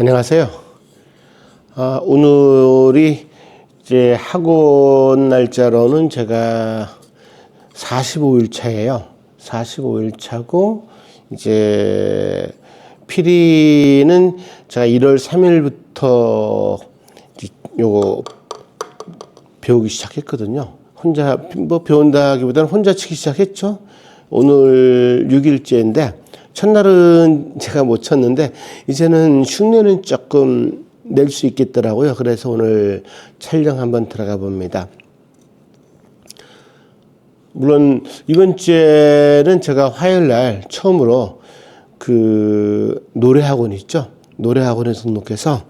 안녕하세요. 아, 오늘이 이제 학원 날짜로는 제가 45일 차예요. 45일 차고 이제 피리는 제가 1월 3일부터 요거 배우기 시작했거든요. 혼자 뭐 배운다기보다는 혼자 치기 시작했죠. 오늘 6일째인데 첫날은 제가 못 쳤는데 이제는 흉내는 조금 낼 수 있겠더라고요. 그래서 오늘 촬영 한번 들어가 봅니다. 물론 이번 주에는 제가 화요일 날 처음으로 그 노래 학원 있죠. 노래 학원에 등록해서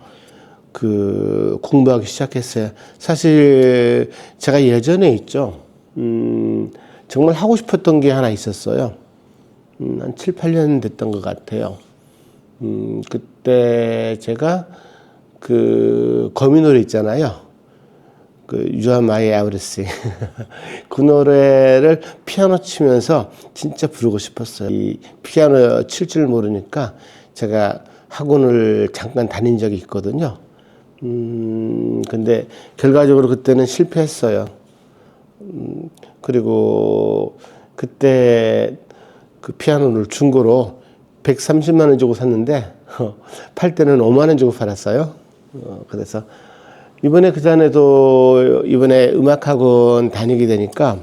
그 공부하기 시작했어요. 사실 제가 예전에 있죠. 음, 정말 하고 싶었던 게 하나 있었어요. 음, 한 7, 8년 됐던 것 같아요. 음, 그때 제가 그 거미 노래 있잖아요. 그 You Are My. 그 노래를 피아노 치면서 진짜 부르고 싶었어요. 이 피아노 칠 줄 모르니까 제가 학원을 잠깐 다닌 적이 있거든요. 음, 근데 결과적으로 그때는 실패했어요. 음, 그리고 그때 그 피아노를 중고로 130만 원 주고 샀는데 팔 때는 5만 원 주고 팔았어요. 어, 그래서 이번에 그 전에도 이번에 음악학원 다니게 되니까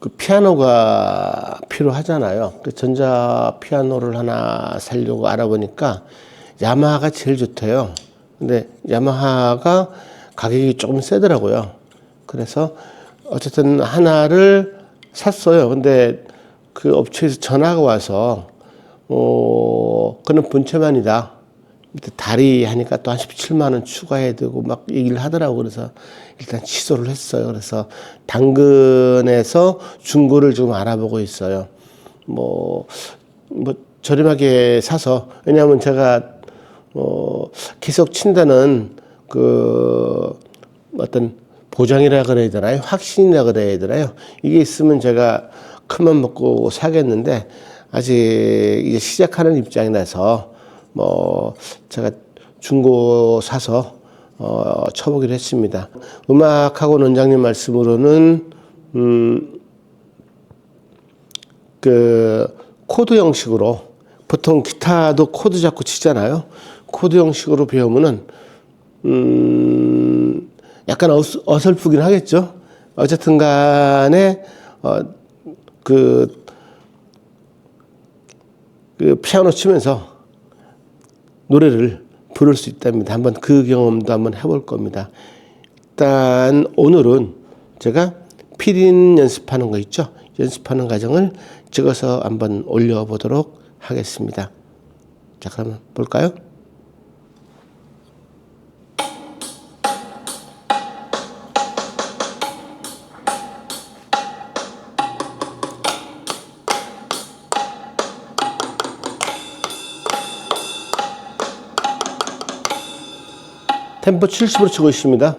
그 피아노가 필요하잖아요. 그 전자 피아노를 하나 살려고 알아보니까 야마하가 제일 좋대요. 근데 야마하가 가격이 조금 세더라고요. 그래서 어쨌든 하나를 샀어요. 근데 그 업체에서 전화가 와서 어 그는 본체만이다. 다리 하니까 또 한 17만 원 추가해야 되고 막 얘기를 하더라고 그래서 일단 취소를 했어요. 그래서 당근에서 중고를 좀 알아보고 있어요. 뭐, 뭐 저렴하게 사서 왜냐하면 제가 어 계속 친다는 그 어떤 보장이라 그래야 되나요? 확신이라 그래야 되나요? 이게 있으면 제가 큰맘 먹고 사겠는데 아직 이제 시작하는 입장이라서 뭐 제가 중고 사서 어 쳐보기로 했습니다. 음악학원 원장님 말씀으로는 음그 코드 형식으로 보통 기타도 코드 잡고 치잖아요. 코드 형식으로 배우면은 음 약간 어설프긴 하겠죠. 어쨌든 간에 어 그 그 피아노 치면서 노래를 부를 수 있답니다. 한번 그 경험도 한번 해볼 겁니다. 일단 오늘은 제가 피린 연습하는 거 있죠? 연습하는 과정을 찍어서 한번 올려보도록 하겠습니다. 자, 그러면 볼까요? 템포 70으로 치고 있습니다.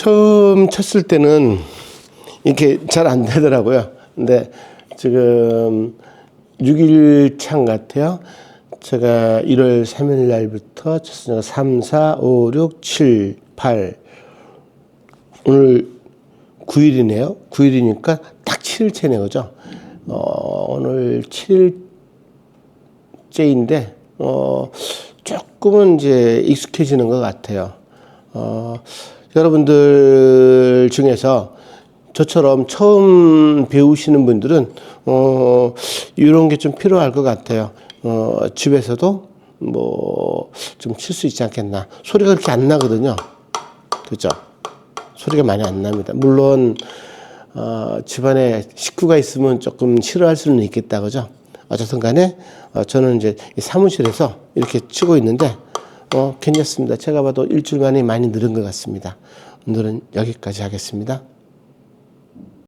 처음 쳤을 때는 이렇게 잘 안 되더라고요. 근데 지금 6일 차인 것 같아요. 제가 1월 3일 날부터 쳤으니까 3, 4, 5, 6, 7, 8. 오늘 9일이네요. 9일이니까 딱 7일째네, 그죠? 어, 오늘 7일째인데, 어, 조금은 이제 익숙해지는 것 같아요. 어, 여러분들 중에서 저처럼 처음 배우시는 분들은 어, 이런 게 좀 필요할 것 같아요. 어, 집에서도 뭐 좀 칠 수 있지 않겠나. 소리가 그렇게 안 나거든요. 그죠? 소리가 많이 안 납니다. 물론 어, 집안에 식구가 있으면 조금 싫어할 수는 있겠다, 그죠? 어쨌든 간에 어, 저는 이제 이 사무실에서 이렇게 치고 있는데 어, 괜찮습니다. 제가 봐도 일주일 만에 많이 늘은 것 같습니다. 오늘은 여기까지 하겠습니다.